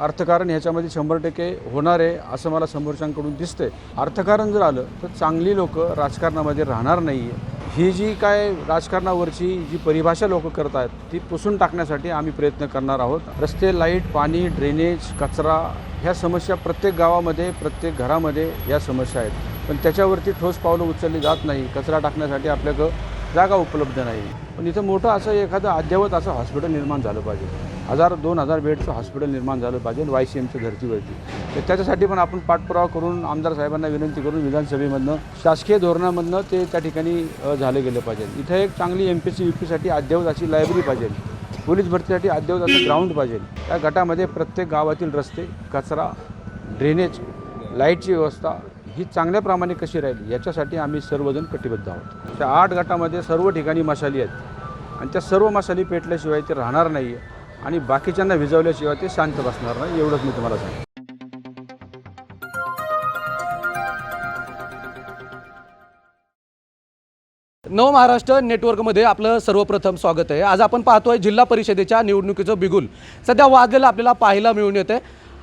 अर्थकारण ह्याच्यामध्ये शंभर टक्के होणार आहे असं मला समोरच्यांकडून दिसतंय. अर्थकारण जर आलं तर चांगली लोक राजकारणामध्ये राहणार नाही आहे ही जी काय राजकारणावरची जी परिभाषा लोक करत आहेत ती पुसून टाकण्यासाठी आम्ही प्रयत्न करणार आहोत. रस्ते लाइट पाणी ड्रेनेज कचरा ह्या समस्या प्रत्येक गावामध्ये प्रत्येक घरामध्ये या समस्या आहेत. पण त्याच्यावरती ठोस पावलं उचलली जात नाही. कचरा टाकण्यासाठी आपल्याकडं जागा उपलब्ध नाही. पण इथं मोठं असं एखादं अद्ययावत असं हॉस्पिटल निर्माण झालं पाहिजे. हजार दोन हजार बेडचं हॉस्पिटल निर्माण झालं पाहिजे वाय सी एमच्या धर्तीवरती तर त्याच्यासाठी पण आपण पाठपुरावा करून आमदार साहेबांना विनंती करून विधानसभेमधनं शासकीय धोरणामधनं ते त्या ठिकाणी झालं गेलं पाहिजे. इथं एक चांगली एम पी सी यू पीसाठी अद्ययावत अशी लायब्ररी पाहिजे. पोलीस भरतीसाठी अद्ययावत असं ग्राउंड पाहिजे. त्या गटामध्ये प्रत्येक गावातील रस्ते कचरा ड्रेनेज लाईटची व्यवस्था ही चांगल्या प्रमाणे कशी राहील याच्यासाठी आम्ही सर्वजण कटिबद्ध आहोत. त्या आठ गटामध्ये सर्व ठिकाणी मशाली आहेत. आणि त्या सर्व मशाली पेटल्याशिवाय ते राहणार नाही आहे आणि बाकीच्यांना विजवल्याशिवाय ते शांत बसणार नाही एवढंच मी तुम्हाला सांगतो. नव महाराष्ट्र नेटवर्कमध्ये आपलं सर्वप्रथम स्वागत आहे. आज आपण पाहतोय जिल्हा परिषदेच्या निवडणुकीचं बिगुल. सध्या वाजलेलं आपल्याला पाहायला मिळून येते.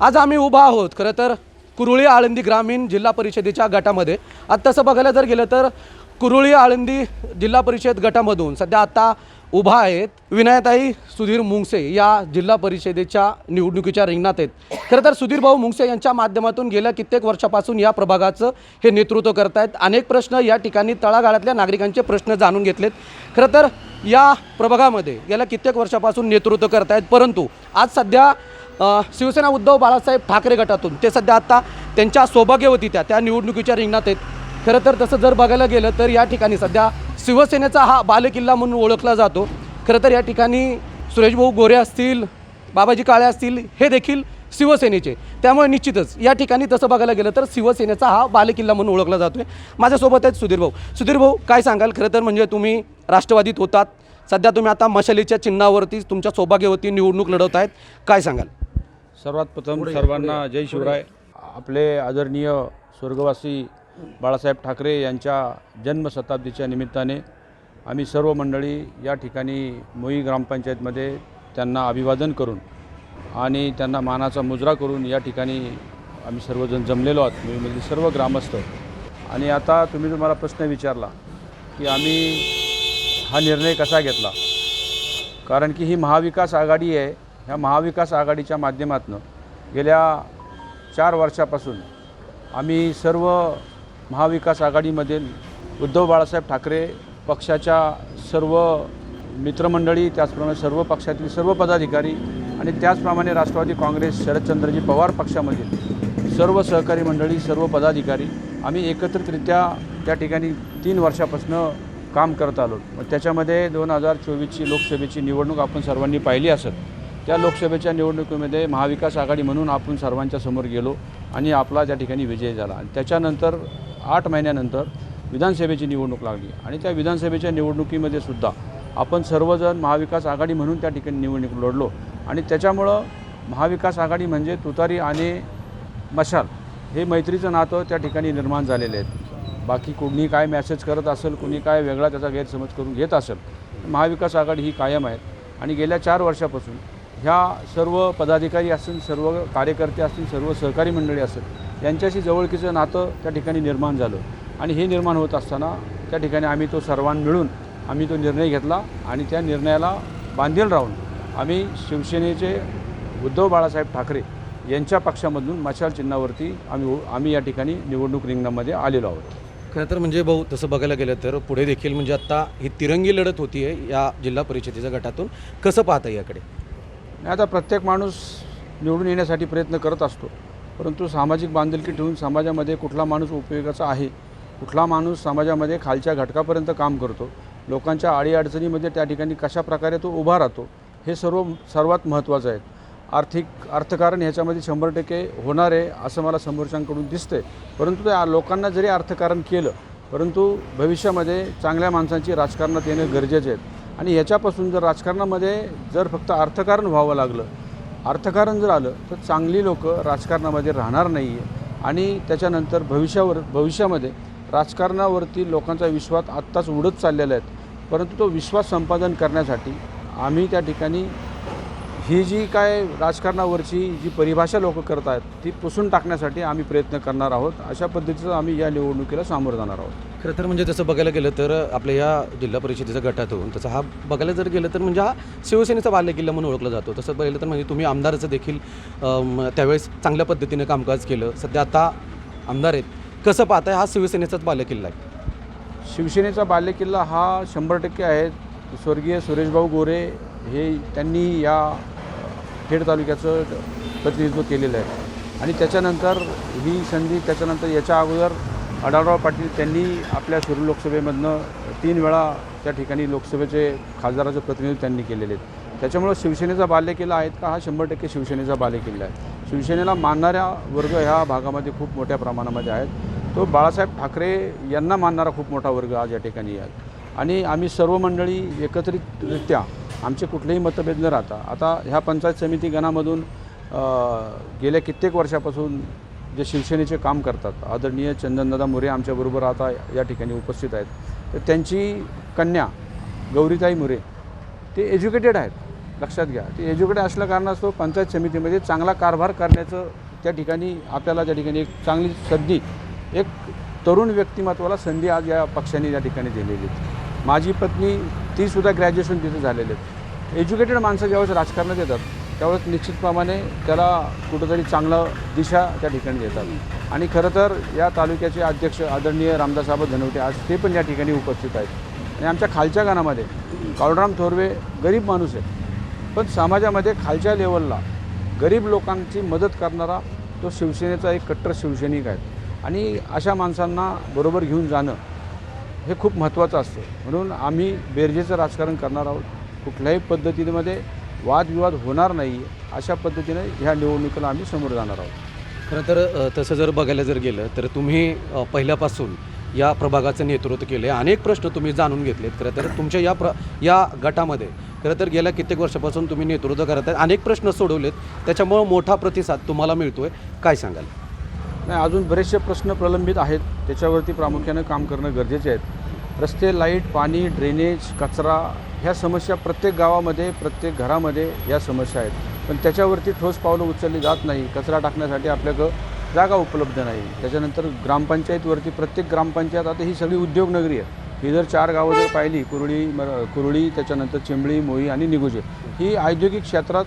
आज आम्ही उभा आहोत. खरं तर कुरुळी आळंदी ग्रामीण जिल्हा परिषदेच्या गटामध्ये. आता तसं बघायला जर गेलं तर कुरुळी आळंदी जिल्हा परिषद गटामधून सध्या आता उभा आहेत. विनायताई सुधीर मुंगसे या जिल्हा परिषदेच्या निवडणुकीच्या रिंगणात आहेत. खरं तर सुधीर भाऊ मुंगसे यांच्या माध्यमातून गेल्या कित्येक वर्षापासून या प्रभागाचं हे नेतृत्व करत आहेत अनेक प्रश्न या ठिकाणी तळागाळातल्या नागरिकांचे प्रश्न जाणून घेतलेत. खरं तर या प्रभागामध्ये गेल्या कित्येक वर्षापासून नेतृत्व करत आहेत परंतु आज सध्या शिवसेना उद्धव बाळासाहेब ठाकरे गटातून ते सध्या आता त्यांच्या सौभाग्यवती त्या त्या निवडणुकीच्या रिंगणात आहेत. खरं तर तसं जर बघायला गेलं तर या ठिकाणी सध्या शिवसेनेचा हा बालेकिल्ला म्हणून ओळखला जातो. खरं तर या ठिकाणी सुरेशभाऊ गोरे असतील बाबाजी काळे असतील हे देखील शिवसेनेचे. त्यामुळे निश्चितच या ठिकाणी तसं बघायला गेलं तर शिवसेनेचा हा बालेकिल्ला म्हणून ओळखला जातो आहे माझ्यासोबत आहेत सुधीर भाऊ. सुधीर भाऊ काय सांगाल? खरं तर म्हणजे तुम्ही राष्ट्रवादीत होतात. सध्या तुम्ही आता मशालीच्या चिन्हावरती तुमच्या सौभाग्यावरती निवडणूक लढवत आहेत. काय सांगाल? सर्वात प्रथम सर्वांना जय शिवराय. आपले आदरणीय स्वर्गवासी बाळासाहेब ठाकरे यांच्या जन्मशताब्दीच्या निमित्ताने आम्ही सर्व मंडळी या ठिकाणी मोई ग्रामपंचायतमध्ये त्यांना अभिवादन करून आणि त्यांना मानाचा मुजरा करून या ठिकाणी आम्ही सर्वजण जमलेलो आहोत. मोईमधील म्हणजे सर्व ग्रामस्थ. आणि आता तुम्ही तुम्हाला प्रश्न विचारला की आम्ही हा निर्णय कसा घेतला? कारण की ही महाविकास आघाडी आहे. ह्या महाविकास आघाडीच्या माध्यमातून गेल्या चार वर्षापासून आम्ही सर्व महाविकास आघाडीमधील उद्धव बाळासाहेब ठाकरे पक्षाच्या सर्व मित्रमंडळी त्याचप्रमाणे सर्व पक्षातील सर्व पदाधिकारी आणि त्याचप्रमाणे राष्ट्रवादी काँग्रेस शरदचंद्रजी पवार पक्षामधील सर्व सहकारी मंडळी सर्व पदाधिकारी आम्ही एकत्रितरित्या त्या ठिकाणी तीन वर्षापासून काम करत आलो. मग त्याच्यामध्ये दोन हजार चोवीसची लोकसभेची निवडणूक आपण सर्वांनी पाहिली असत त्या लोकसभेच्या निवडणुकीमध्ये महाविकास आघाडी म्हणून आपण सर्वांच्या समोर गेलो आणि आपला त्या ठिकाणी विजय झाला. आणि त्याच्यानंतर आठ महिन्यानंतर विधानसभेची निवडणूक लागली. आणि त्या विधानसभेच्या निवडणुकीमध्ये सुद्धा आपण सर्वजण महाविकास आघाडी म्हणून त्या ठिकाणी निवडणूक लढलो. आणि त्याच्यामुळं महाविकास आघाडी म्हणजे तुतारी आणि मशाल हे मैत्रीचं नातं त्या ठिकाणी निर्माण झालेले आहेत बाकी कोणी काय मॅसेज करत असेल कोणी काय वेगळा त्याचा गैरसमज करून घेत असेल महाविकास आघाडी ही कायम आहे. आणि गेल्या चार वर्षापासून ह्या सर्व पदाधिकारी असतील सर्व कार्यकर्ते असतील सर्व सहकारी मंडळी असेल यांच्याशी जवळकीचं नातं त्या ठिकाणी निर्माण झालं. आणि हे निर्माण होत असताना त्या ठिकाणी आम्ही तो सर्वांना मिळून आम्ही तो निर्णय घेतला आणि त्या निर्णयाला बांधील राहून आम्ही शिवसेनेचे उद्धव बाळासाहेब ठाकरे यांच्या पक्षामधून मशाल चिन्हावरती आम्ही आम्ही या ठिकाणी निवडणूक रिंगणामध्ये आलेलो आहोत. खरं तर म्हणजे भाऊ तसं बघायला गेलं तर पुढे देखील म्हणजे आता ही तिरंगी लढत होती आहे या जिल्हा परिषदेच्या गटातून. कसं पाहता याकडे? आता प्रत्येक माणूस निवडून येण्यासाठी प्रयत्न करत असतो. परंतु सामाजिक बांधिलकी ठेवून समाजामध्ये कुठला माणूस उपयोगाचा आहे कुठला माणूस समाजामध्ये खालच्या घटकापर्यंत काम करतो लोकांच्या अडीअडचणीमध्ये त्या ठिकाणी कशा प्रकारे तो उभा राहतो हे सर्व सर्वात महत्त्वाचं आहे. आर्थिक अर्थकारण ह्याच्यामध्ये शंभर टक्के होणार आहे असं मला समोरच्यांकडून दिसतंय. परंतु त्या लोकांना जरी अर्थकारण केलं परंतु भविष्यामध्ये चांगल्या माणसांची राजकारणात येणं गरजेचे आहे. आणि ह्याच्यापासून जर राजकारणामध्ये जर फक्त अर्थकारण व्हावं लागलं अर्थकारण जर आलं तर चांगली लोक राजकारणामध्ये राहणार नाही आहे आणि त्याच्यानंतर भविष्यावर भविष्यामध्ये राजकारणावरती लोकांचा विश्वास आत्ताच उडत चाललेला आहे. परंतु तो विश्वास संपादन करण्यासाठी आम्ही त्या ठिकाणी ही जी काय राजकारणावरची जी परिभाषा लोक करत आहेत ती पुसून टाकण्यासाठी आम्ही प्रयत्न करणार आहोत. अशा पद्धतीचं आम्ही या निवडणुकीला सामोरं जाणार आहोत. खरं तर म्हणजे तसं बघायला गेलं तर आपल्या या जिल्हा परिषदेच्या गटातून तसं हा बघायला जर गेलं तर म्हणजे हा शिवसेनेचा बालेकिल्ला म्हणून ओळखला जातो. तसं पाहिलं तर म्हणजे तुम्ही आमदाराचं देखील त्यावेळेस चांगल्या पद्धतीनं कामकाज केलं. सध्या आता आमदार आहेत. कसं पाहताय हा शिवसेनेचाच बालेकिल्ला आहे? शिवसेनेचा बालेकिल्ला हा शंभर टक्के आहे. स्वर्गीय सुरेशभाऊ गोरे हे त्यांनी या खेड तालुक्याचं प्रतिनिधित्व केलेलं आहे. आणि त्याच्यानंतर ही संधी त्याच्यानंतर याच्या अगोदर आढळराव पाटील त्यांनी आपल्या शिरूर लोकसभेमधनं तीन वेळा त्या ठिकाणी लोकसभेचे खासदाराचं प्रतिनिधित्व त्यांनी केलेले आहेत. त्याच्यामुळं शिवसेनेचा बालेकिल्ला आहेत का? हा शंभर टक्के शिवसेनेचा बालेकिल्ला आहे. शिवसेनेला मानणाऱ्या वर्ग ह्या भागामध्ये खूप मोठ्या प्रमाणामध्ये आहेत. तो बाळासाहेब ठाकरे यांना मानणारा खूप मोठा वर्ग आज या ठिकाणी आहे. आणि आम्ही सर्व मंडळी एकत्रितरित्या आमचे कुठलेही मतभेद न राहता. आता ह्या पंचायत समिती गणामधून गेल्या कित्येक वर्षापासून जे शिवसेनेचे काम करतात आदरणीय चंदनदादा मोरे आमच्याबरोबर आता या ठिकाणी उपस्थित आहेत. तर त्यांची कन्या गौरीताई मोरे ते एज्युकेटेड आहेत. लक्षात घ्या ते एज्युकेटेड असल्या कारणास्तव पंचायत समितीमध्ये चांगला कारभार करण्याचं त्या ठिकाणी आपल्याला त्या ठिकाणी एक चांगली संधी एक तरुण व्यक्तिमत्वाला संधी आज या पक्षाने या ठिकाणी दिलेली माझी पत्नी तीसुद्धा ग्रॅज्युएशन तिथे झालेले आहेत. एज्युकेटेड माणसं ज्यावेळेस राजकारणात येतात त्यावेळेस निश्चितप्रमाणे त्याला कुठंतरी चांगलं दिशा त्या ठिकाणी देतात. आणि खरं तर या तालुक्याचे अध्यक्ष आदरणीय रामदासाहेब धनवटे आज ते पण या ठिकाणी उपस्थित आहेत. आणि आमच्या खालच्या गाणामध्ये काळूराम थोरवे गरीब माणूस आहे पण समाजामध्ये खालच्या लेवलला गरीब लोकांची मदत करणारा तो शिवसेनेचा एक कट्टर शिवसैनिक आहे आणि अशा माणसांना बरोबर घेऊन जाणं हे खूप महत्त्वाचं असतं. म्हणून आम्ही बेरजेचं राजकारण करणार आहोत. कुठल्याही पद्धतीमध्ये वादविवाद होणार नाही अशा पद्धतीने ह्या निवडणुकीला आम्ही समोर जाणार आहोत. खरं तर तसं जर बघायला जर गेलं तर तुम्ही पहिल्यापासून या प्रभागाचं नेतृत्व केले अनेक प्रश्न तुम्ही जाणून घेतलेत. खरं तर तुमच्या या प्र या गटामध्ये खरं तर गेल्या कित्येक वर्षापासून तुम्ही नेतृत्व करत आहेत. अनेक प्रश्न सोडवलेत. त्याच्यामुळं मोठा प्रतिसाद तुम्हाला मिळतो आहे काय सांगाल? नाही अजून बरेचसे प्रश्न प्रलंबित आहेत. त्याच्यावरती प्रामुख्यानं काम करणं गरजेचे आहेत. रस्ते लाइट पाणी ड्रेनेज कचरा ह्या समस्या प्रत्येक गावामध्ये प्रत्येक घरामध्ये या समस्या आहेत. पण त्याच्यावरती ठोस पावलं उचलली जात नाही. कचरा टाकण्यासाठी आपल्याकडं जागा उपलब्ध नाही. त्याच्यानंतर ग्रामपंचायतवरती प्रत्येक ग्रामपंचायत आता ही सगळी उद्योगनगरी आहे ही जर चार गावं जर पाहिली कुरळी मर कुरळी त्याच्यानंतर चिंबळी मोई आणि निगुजे ही औद्योगिक क्षेत्रात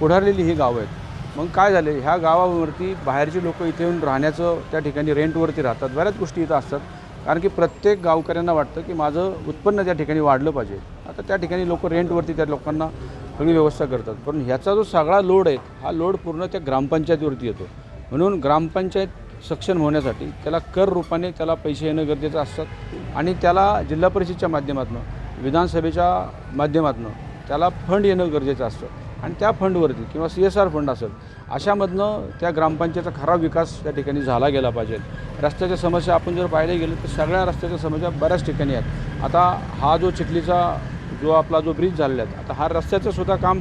पुढारलेली ही गावं आहेत. मग काय झाले? ह्या गावावरती बाहेरची लोक इथे येऊन राहण्याचं त्या ठिकाणी रेंटवरती राहतात. बऱ्याच गोष्टी इथं असतात. कारण की प्रत्येक गावकऱ्यांना वाटतं की माझं उत्पन्न त्या ठिकाणी वाढलं पाहिजे. आता त्या ठिकाणी लोक रेंटवरती त्या लोकांना सगळी व्यवस्था करतात. पण ह्याचा जो सगळा लोड आहे हा लोड पूर्ण त्या ग्रामपंचायतीवरती येतो. म्हणून ग्रामपंचायत सक्षम होण्यासाठी त्याला कर रूपाने त्याला पैसे येणं गरजेचं असतात आणि त्याला जिल्हा परिषदच्या माध्यमातून विधानसभेच्या माध्यमातून त्याला फंड येणं गरजेचं असतं. आणि त्या फंडवरती किंवा सी एस आर फंड असेल अशामधनं त्या ग्रामपंचायतचा खरा विकास त्या ठिकाणी झाला गेला पाहिजे. रस्त्याच्या समस्या आपण जर पाहायला गेलो तर सगळ्या रस्त्याच्या समस्या बऱ्याच ठिकाणी आहेत. आता हा जो चिखलीचा जो आपला जो ब्रिज झालेला आहे आता हा रस्त्याचं सुद्धा काम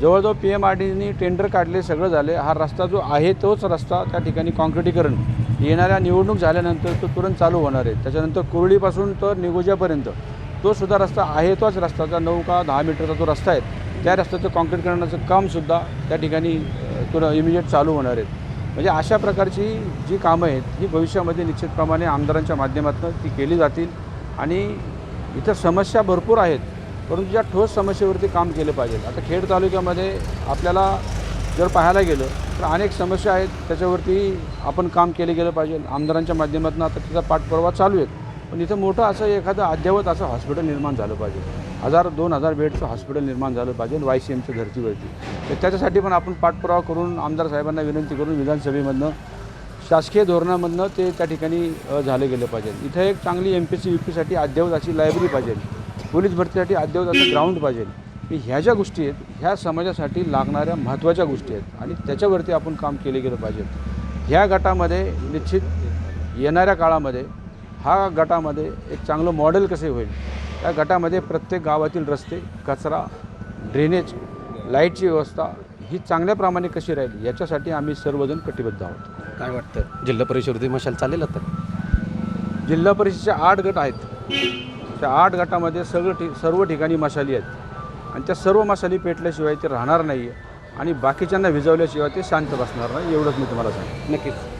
जवळजवळ पी एम आर डीनी टेंडर काढले सगळं झाले. हा रस्ता जो आहे तोच रस्ता त्या ठिकाणी कॉन्क्रिटीकरण येणाऱ्या निवडणूक झाल्यानंतर तो तुरंत चालू होणार आहे. त्याच्यानंतर कुरळीपासून तर निगोजापर्यंत तो सुद्धा रस्ता आहे तोच रस्ताचा नऊ का दहा मीटरचा जो रस्ता आहे. त्या रस्त्याचं कॉन्क्रीटीकरणाचं कामसुद्धा त्या ठिकाणी तुला इमिजिएट चालू होणार आहेत म्हणजे अशा प्रकारची जी कामं आहेत ही भविष्यामध्ये निश्चितप्रमाणे आमदारांच्या माध्यमातून ती केली जातील आणि इथं समस्या भरपूर आहेत परंतु ज्या ठोस समस्येवरती काम केलं पाहिजे. आता खेड तालुक्यामध्ये आपल्याला जर पाहायला गेलं तर अनेक समस्या आहेत त्याच्यावरती आपण काम केले गेलं पाहिजे. आमदारांच्या माध्यमातून आता त्याचा पाठपुरावा चालू आहे पण इथं मोठं असं एखादं अद्ययावत असं हॉस्पिटल निर्माण झालं पाहिजे. हजार दोन हजार बेडचं हॉस्पिटल निर्माण झालं पाहिजे वाय सी एमच्या धर्तीवरती तर त्याच्यासाठी पण आपण पाठपुरावा करून आमदार साहेबांना विनंती करून विधानसभेमधनं शासकीय धोरणामधनं ते त्या ठिकाणी झालं गेलं पाहिजे. इथं एक चांगली एम पी सी यू पीसाठी अद्ययावत अशी लायब्ररी पाहिजे. पोलीस भरतीसाठी अद्ययावत असं ग्राउंड पाहिजे. की ह्या ज्या गोष्टी आहेत ह्या समाजासाठी लागणाऱ्या महत्त्वाच्या गोष्टी आहेत आणि त्याच्यावरती आपण काम केले गेलं पाहिजे. ह्या गटामध्ये निश्चित येणाऱ्या काळामध्ये हा गटामध्ये एक चांगलं मॉडेल कसे होईल? त्या गटामध्ये प्रत्येक गावातील रस्ते कचरा ड्रेनेज लाईटची व्यवस्था ही चांगल्या प्रमाणे कशी राहील याच्यासाठी आम्ही सर्वजण कटिबद्ध आहोत. काय वाटतं? जिल्हा परिषदेवरती मशाल चालेल आता? जिल्हा परिषदेचे आठ गट आहेत. त्या आठ गटामध्ये सगळं ठिक सर्व ठिकाणी मशाली आहेत. आणि त्या सर्व मसाले पेटल्याशिवाय ते राहणार नाही आणि बाकीच्यांना विजवल्याशिवाय ते शांत बसणार नाही एवढंच मी तुम्हाला सांगतो नक्कीच.